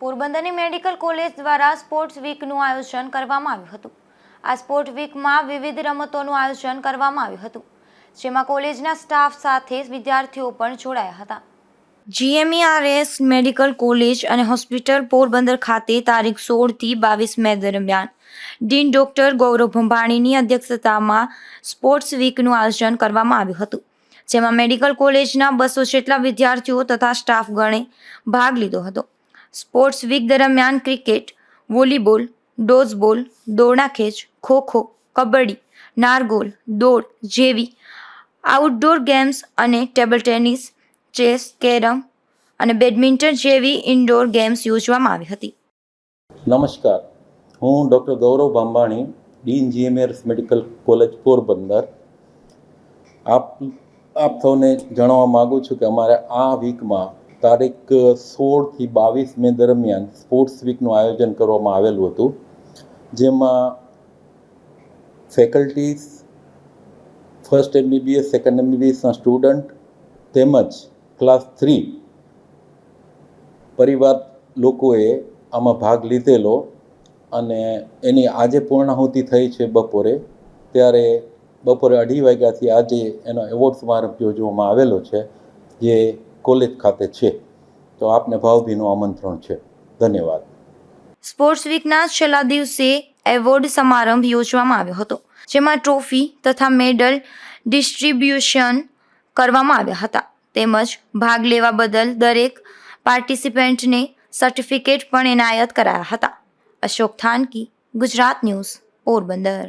પોરબંદરની medical college દ્વારા sports વીકનું આયોજન કરવામાં આવ્યું હતું. આ સ્પોર્ટ વીકમાં વિવિધ રમતોનું આયોજન કરવામાં આવ્યું હતું, જેમાં કોલેજના સ્ટાફ સાથે વિદ્યાર્થીઓ પણ જોડાયા હતા. જીએમઈઆરએસ મેડિકલ કોલેજ અને હોસ્પિટલ પોરબંદર ખાતે તારીખ સોળથી બાવીસ મે દરમિયાન ડીન ડોક્ટર ગૌરવ ભંભાણીની અધ્યક્ષતામાં સ્પોર્ટ્સ વીકનું આયોજન કરવામાં આવ્યું હતું, જેમાં મેડિકલ કોલેજના બસો જેટલા વિદ્યાર્થીઓ તથા સ્ટાફગણે ભાગ લીધો હતો. સ્પોર્ટ્સ વીક દરમિયાન ક્રિકેટ, વોલીબોલ, ડોઝબોલ દોરડા ખો ખોખો, કબડ્ડી, નારગોલ, દોડ, જેવી આઉટડોર ગેમ્સ અને ટેબલ ટેનિસ ચેસ કેરમ અને બેડમિન્ટન જેવી ઇન્ડોર ગેમ્સ યોજવામાં આવી હતી. નમસ્કાર. હું doctor Gaurav Bhambani, dean GMS medical college Porbandar. આપ આપ સૌને જણાવવા માગું છું કે અમારે આ વીકમાં તારીખ સોળથી બાવીસ મે દરમિયાન સ્પોર્ટ્સ વીકનું આયોજન કરવામાં આવેલું હતું, જેમાં ફેકલ્ટીઝ ફર્સ્ટ એમબીબીએસ, સેકન્ડ એમબીબીએસના સ્ટુડન્ટ તેમજ ક્લાસ થ્રી પરિવાર લોકોએ આમાં ભાગ લીધેલો અને એની આજે પૂર્ણાહુતિ થઈ છે બપોરે, ત્યારે બપોરે અઢી વાગ્યાથી આજે એનો એવોર્ડ સમારંભ યોજવામાં આવેલો છે, જે કોલેજ ખાતે છે. તો આપને ભાવભીનું આમંત્રણ છે. ધન્યવાદ. સ્પોર્ટ્સ વીકના છેલ્લા દિવસે એવોર્ડ સમારંભ યોજવામાં આવ્યો હતો, જેમાં ટ્રોફી તથા મેડલ ડિસ્ટ્રીબ્યુશન કરવામાં આવ્યા હતા. તેમજ ભાગ લેવા બદલ દરેક પાર્ટિસિપેન્ટને સર્ટિફિકેટ પણ એનાયત કરાયા હતા. અશોક થાનકી, ગુજરાત ન્યૂઝ, પોરબંદર.